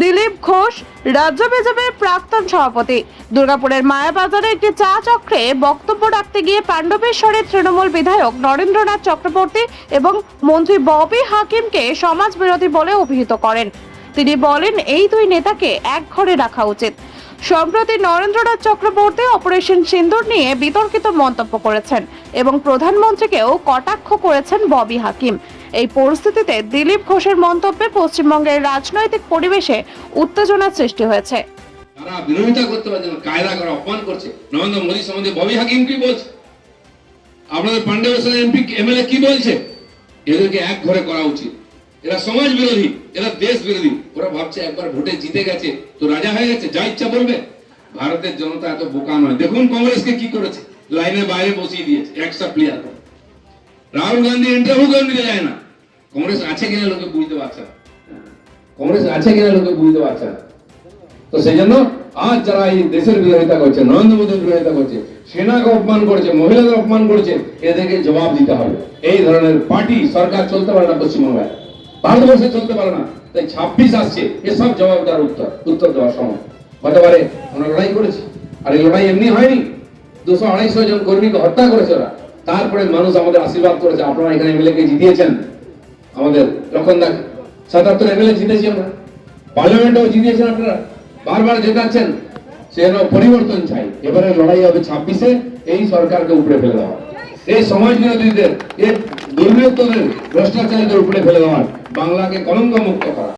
দিলীপ ঘোষ, রাজ্য বিজেপির প্রাক্তন সভাপতি। দুর্গাপুরের মায়াবাজারে একটি চা চক্রে বক্তব্য রাখতে গিয়ে পাণ্ডবেশ্বরের তৃণমূল বিধায়ক নরেন্দ্রনাথ চক্রবর্তী এবং মন্ত্রী ববি হাকিমকে সমাজ বিরোধী বলে অভিহিত করেন। তিনি বলেন, এই দুই নেতাকে এক ঘরে রাখা উচিত। সম্প্রতি নরেন্দ্রনাথ চক্রবর্তী অপারেশন সিন্দুর নিয়ে বিতর্কিত মন্তব্য করেছেন এবং প্রধানমন্ত্রীকেও কটাক্ষ করেছেন ববি হাকিম। এই পরিস্থিতিতে দিলীপ ঘোষের মন্তব্যে পশ্চিমবঙ্গের রাজনৈতিক পরিবেশে উত্তেজনার সৃষ্টি হয়েছে। তারা বিরোধিতা করতে পারছে কায়দা করে অপমান করছে। নরেন্দ্র মোদী সম্বন্ধে ববি হাকিম কি বলছে। আপনাদের পাণ্ডবেশ্বর এমপি, এমএলএ কি বলছে? এদেরকে এক ঘরে করা উচিত। এরা সমাজ বিরোধী, এরা দেশ বিরোধী। ওরা ভাবছে একবার ভোটে জিতে গেছে, তো রাজা হয়ে গেছে, যা ইচ্ছা বলবে। ভারতের জনতা এত বোকা নয়। দেখুন কংগ্রেসকে কি করেছে। লাইনের বাইরে বসিয়ে দিয়েছে একটা প্লেয়ার রাহুল গান্ধী ইন্টারভিউ কেউ নিতে যায় না? কংগ্রেস আছে কিনা লোকে বুঝতে পারছে না। কংগ্রেস আছে কিনা লোকে বুঝতে পারছে না। তো সেই জন্য আজ যারা এই দেশের বিরোধিতা করছে, নরেন্দ্র মোদীর বিরোধিতা করছে, সেনাকে অপমান করছে, মহিলাদের অপমান করছে, এদেরকে জবাব দিতে হবে। এই ধরনের পার্টি সরকার চলতে পারে না পশ্চিমবঙ্গে। ভারতবর্ষে চলতে পারে না। তাই ছাব্বিশ আসছে, এসব জবাব দেওয়ার উত্তর উত্তর দেওয়ার সময়। গতবারে আমরা লড়াই করেছি, আর এই লড়াই এমনি হয়নি। দুশো আড়াইশো জন কর্মীকে হত্যা করেছে ওরা। তারপরে মানুষ আমাদের আশীর্বাদ করেছে। আপনারা এখানে এমএলএ কে জিতিয়েছেন আমাদের লক্ষণ দাকে সাতাত্তর এমএলএ জিতেছি আমরা। পার্লামেন্টেও জিতিয়েছেন আপনারা। বারবার জেতাচ্ছেন। সেন পরিবর্তন চাই। এবারে লড়াই হবে ছাব্বিশে। এই সরকারকে উপরে ফেলে দেওয়া। এই সমাজ বিরোধীদের, এই দুর্বৃত্তদের, ভ্রষ্টাচারীদের উপরে ফেলে দেওয়ার বাংলাকে কলঙ্ক মুক্ত করা।